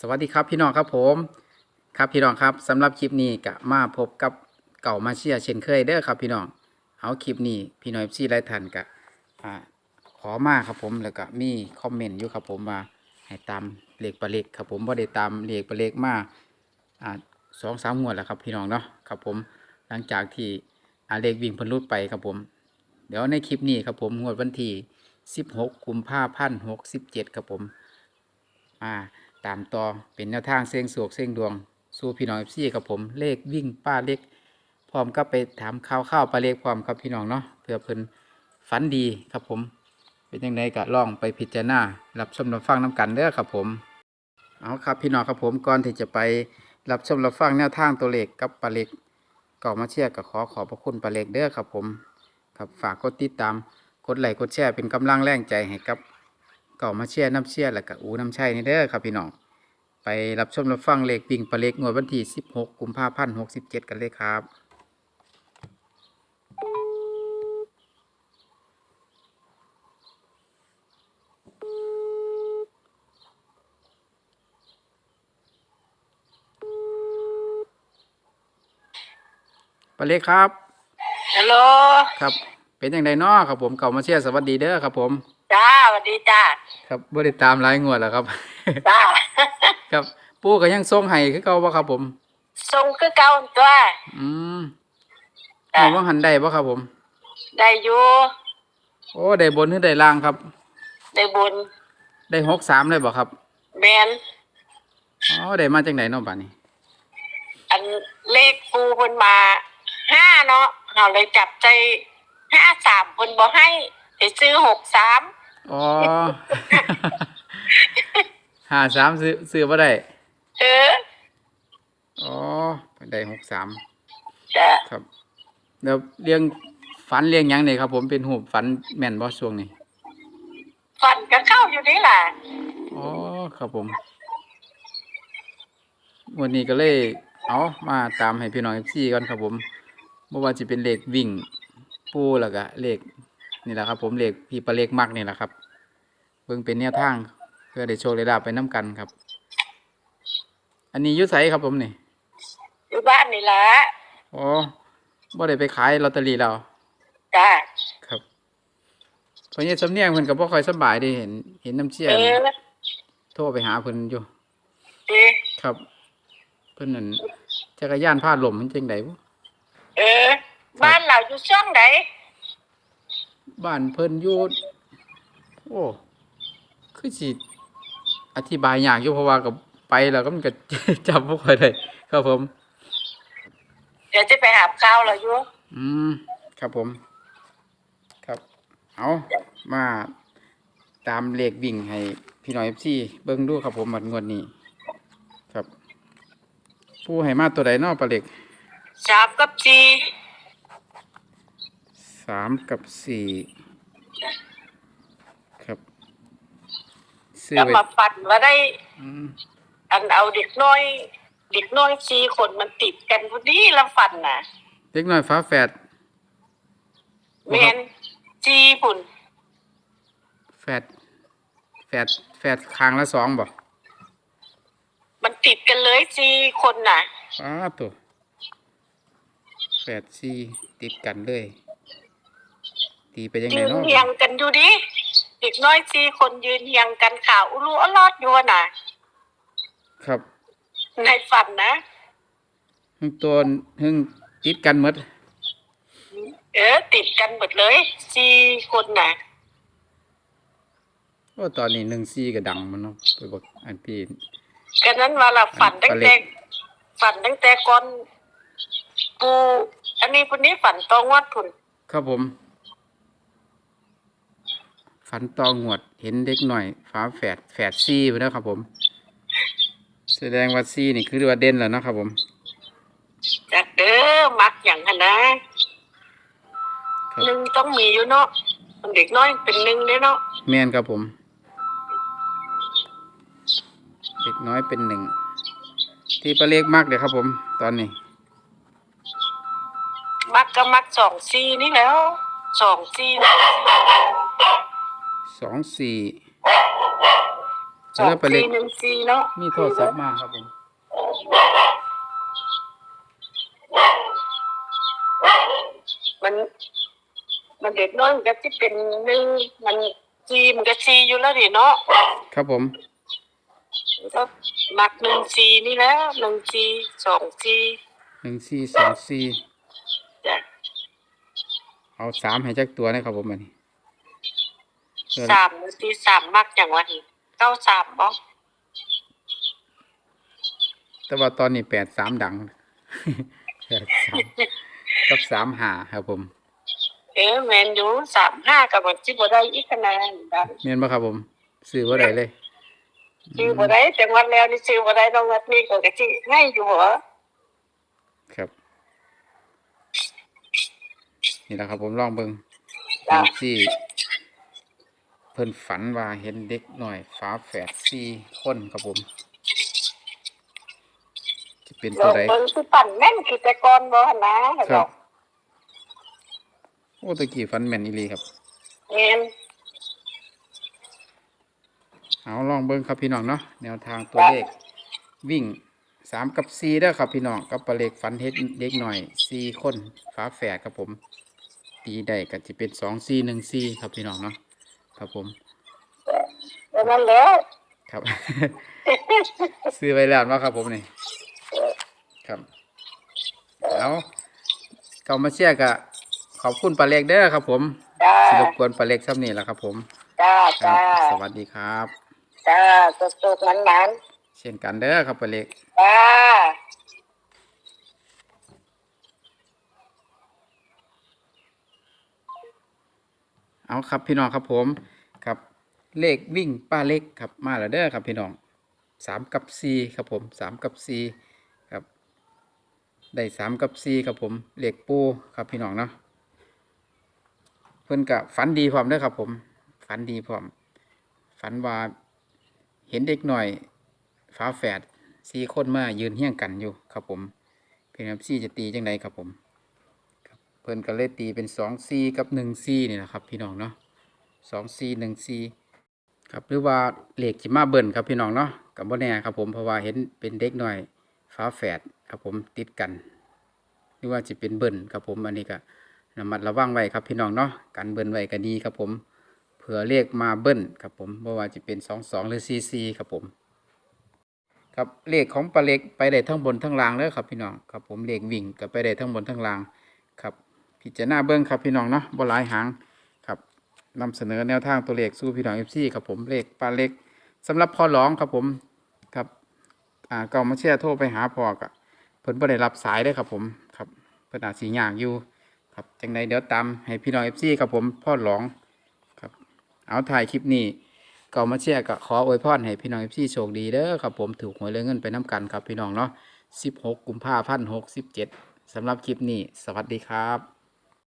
สวัสดีครับพี่น้องครับผม ครับพี่น้องครับสำหรับคลิปนี้ก็มาพบกับเก่ามาเชียเช่นเคยเด้อครับพี่น้องเอาคลิปนี้พี่น้องซีไรทันกะขอมาครับผมแล้วก็มีคอมเมนต์อยู่ครับผมว่าให้ตามเลขปลาเล็กครับผมว่าได้ตามเลขปลาเล็กมาอ่าสองสามงวดแล้วครับพี่น้องเนาะครับผมหลังจากที่อาเลขวิ่งพันรุดไปครับผม เดี๋ยวในคลิปนี้ครับผมงวดวันที่16กุมภาพันธ์67ครับผมมา ตามต่อเป็นแนวทางเสียงสวกเสียงดวง สู่พี่น้องเอพี่กับผมเลขวิ่งป้าเล็ก พร้อมก็ไปถามข่าวข้าวป้าเล็กพร้อมครับพี่น้องเนาะเพื่อเพิ่นฝันดีครับผม เป็นยังไงก็ลองไปพิจารณารับชมรับฟังน้กันเด้อครับผมเอาครับพี่น้องครับผมก่อนที่จะไปรับชมรับฟังแนวทางตัวเลขกับป้าเล็กก็มาเชียร์ก็ขอขอบพระคุณป้าเล็กเด้อครับผม ครับฝากกดติดตามกดไลค์กดแชร์เป็นกำลังแรงใจให้กับ ก่ามาเชียร์น้ำเชียร์และกับอูน้ำชัยนี่เด้อครับพี่น้องไปรับชมรับฟังเลขปิงปลาเล็กงวดวันที่ 16 กุมภาพันธ์67 กันเลยครับปลาเล็กครับฮัลโหลครับ เป็นยังไงน้อครับผมเก่ามาเชียร์สวัสดีเด้อครับผม จ้าสวัสดีจ้าครับบ่ได้ตามหลายงวดแล้วครับ จ้าครับ ปู่ก็ยังส่งให้คือเก่าบ่ครับผม ทรงคือเก่าตัวอืมจ้ะเอาว่าหันได้บ่ครับผม ได้อยู่โอ้ได้บนหรือได้ล่างครับ ได้บุญได้หกสามเลยบ่ครับแมนอ๋อได้มาจากไหนเนาะบัดนี้ อันเลขปูคนมาห้าเนาะเราเลยจับใจห้าสามคนบอกให้ไป ซื้อหกสามอ๋อห้าสามซื้อซื้อบ่ได้เอออ๋อได้หกสามจ้ะครับเดี๋ยวเลี้ยงฝันเลี้ยงหยังเนี่ยครับ ผมเป็นหูปฝันแม่นบ่ช่วงนี้ฝันก็เข้าอยู่นี่แหละอ๋อครับผม วันนี้ก็เลยเอามาตามให้พี่น้องเอฟซีก่อนครับผมเมื่อว่าจะเป็นเลขวิ่งปูแล้วก็เลข นี่แหละครับ ผมเลขพี่ปลาเลขมักนี่แหละครับเบิ่งเป็นแนวทาง เพื่อได้โชคได้ลาบไปน้กันครับ อันนี้อยุไสครับผมนี่อยู่บ้านนี่แหละอ๋อบ่ได้ไปขายลอตเตอรี่แล้วจ้าครับเพราะงี้สำเนียงเพิ่นก็บ่ค่อยสำบายเดีเห็น เห็นน้ำเชี่ยเออโทรไปหาเพิ่นอยู่ เออครับ เพิ่นนั่นจักรยานพาดลมมันจังไดบ่เออบ้านเราอยู่ช่องไหน บ้านเพิ่นอยู่โอ้ คือสิอธิบายยากอยู่เพราะว่าก็ไปแล้วก็มันก็จำบ่ค่อยได้ครับผม เดี๋ยวจะไปหาข้าวเราอยู่อืม ครับผม ครับ เอามาตามเลขวิ่งให้พี่น้อย FC เบิ่งดูครับผมบัดงวดนี้ ครับ ผู้ให้มาตัวใดเนาะปลาเล็ก สามกับสี่ สามกับสี่ครับซื้อแล้วไว้มาฝันว่าได้ อืมอันเอาเด็กน้อย เด็กน้อยสี่คนมันติดกันพอดีแล้วฝันน่ะเล็กน้อยฟ้าแฝดแมนสี่ปุ่นแฝดแฝดแฝดคางละสองบ่มันติดกันเลยสี่คนน่ะ อ้าตัวแฝดสี่ติดกันเลย ตีไปยังไงยืนเนาะเฮียงกันอยู่ดิเด็กน้อยสี่คนยืนเฮียงกันข่าวอุลุอลอดอยู่น่ะ ครับ ในฝันนะหึงตัวหึงติดกันหมดเออ ติดกันหมดเลยสี่คนน่ะโอ้ตอนนี้หนึ่งสี่ก็ดังมันเนาะไปบอกอันพี่ กันนั้นว่าเราฝันตั้งปลาเล็แต่กฝันตั้งแต่ก่อนปูอันนี้คนนี้ฝันตองวัดผุนครับผม ฝันตองหวดเห็นเด็กหน่อยฟ้าแฝดแฝดซี่ไปแล้วครับผม แสดงว่าซี่นี่คือว่าเด่นแล้วเนาะครับผมจากเด้อมักอย่างนั้นนะครับหนึ่งต้องมีอยู่เนาะมันเด็กน้อยเป็นหนึ่งเด้เนาะแม่นครับผม เด็กน้อยเป็นหนึ่งที่ประเล็กมากเลยครับผม ตอนนี้ มักก็มักสองซีนี่แล้วสองซี สองสี่สองแล้วไปเลสี่ขหนึ่งสี่เนาะมีโทรศัพท์มาครับผมมัน มันเด็กน้อยมันก็ที่เป็นหนึ่งมันซีมันก็ซีอยู่แล้วดิเนาะครับผมก็มักหนึ่งซีนี่แหล้วหนึ่งซีสองซีหนึ่งสี่สองสี่จ้ะเอาสามให้จักตัวนะครับผมอันนี้ เออสามซีสามมักอย่างวันเก้าสามบ่แต่ว่าตอนนี้แปดสามดังแปดสามกับสามหาครับผม เออแมนอยู่สามห้ากับมันที่บ่ได้อีกคะแนนแบบเมียนบ่ครับผมซื้อว่าได้เลยชื่อบ่ได้จังหวัดแล้วนี่ชื่อบ่ได้น้องวัดนี้ก็กะสิให้อยู่เหรอครับ นี่แหละครับผมลองเบิ่งจ้ะที่ เพิ่นฝันว่าเห็นเด็กหน่อยฝาแฝดสี่คนครับผมจะเป็นลตัวองใดเบิ่งคือปั่นแม่นคือแต่ก่อนบ่หั่นนะให้ครับอบกโอ้ตะกี้ฝันแม่นอีหลีครับแม่นเอาลองเบิ่งครับพี่น้องเนาะแนวทางตัวเลขวิ่งสามกับสี่เด้อครับพี่น้องกับปลาเล็กฝันเฮ็ดเด็กหน่อยสี่คนฝาแฝดครับผม ตีได้ก็จะเป็นสองสี่หนึ่งสี่ครับพี่น้องเนาะ ครับผมแต่นั้นแล้วครับ ซื้อไว้แล้วเนาะครับผมนี่ครับเอาเก่ามาเชียร์กะขอบคุณปลาเล็กเด้อครับ ผมจ้าสิรบกวนปลาเล็กซ้ำนี่แหละครับ ผมจ้าครัจ้าบสวัสดีครับจ้าสุกๆนั้นเช่นกันเด้อครับปลาเล็กๆจ้า เอาครับพี่น้องครับผมครับเลขวิ่งป้าเล็กครับมาแล้วเด้อครับพี่น้องสามกับสี่ครับผมสามกับสี่ครับได้สามกับสี่ครับผมเลขปูครับพี่น้องเนาะเพิ่อนกับฝันดีพร้อมเด้อครับผมฝันดีพร้อมฝันว่าเห็นเด็กหน่อยฝาแฝดสี่คนมายืนเฮี้ยงกันอยู่ครับผมเพียงครับสี่จะตีจังไดครับผม เพิ่นก็เลยตีเป็นสองซีกับหนึ่งซีนี่นะครับ พี่น้องเนาะสองซีหนึ่งซีครับหรือว่าเหลขจิมาเบิ่นครับพี่น้องเนาะกับโบแน่ครับผมเพราะว่าเห็นเป็นเด็กหน่อยฟ้าแฝดครับผมติดกันหรือว่าจะเป็นเบิ่นครับผมอันนี้ก็ระมัดระวังไว้ครับพี่น้องเนาะการเบิ่นไว้ก็ดีครับผมเผื่อเลขมาเบิ่นครับผมบ่ว่าจะเป็นสองสองหรือซีซีครับผมครับเลขของปลาเล็กไปได้ทั้งบนทั้งล่างเลยครับพี่น้องครับผมเลขวิ่งก็ไปได้ทั้งบนทั้งล่างครับ พิจารณาเบิ้งครับพี่น้องเนาะบ่หลายหางครับนำเสนอแนวทางตัวเลขสู้พี่น้องเอฟซีครับผมเลขปลาเล็กสำหรับพ่อร้องครับผมครับอ่าเก่ามาเชียร์โทรไปหาพ่อกะเพิ่นบ่ได้รับสายเด้ครับผมครับเพิ่นอาจสิยากอยู่ครับจังไดเดี๋ยวตามให้พี่น้องเอฟซีครับผมพ่อร้องครับเอาถ่ายคลิปนี้เก่ามาเชียร์ก็ขออวยพรให้พี่น้องเอฟซีโชคดีเด้อครับผมถูกหวยเรื่องเงินไปน้ำกันครับพี่น้องเนาะ16 กุมภาพันธ์67สำหรับคลิปนี้ สวัสดีครับ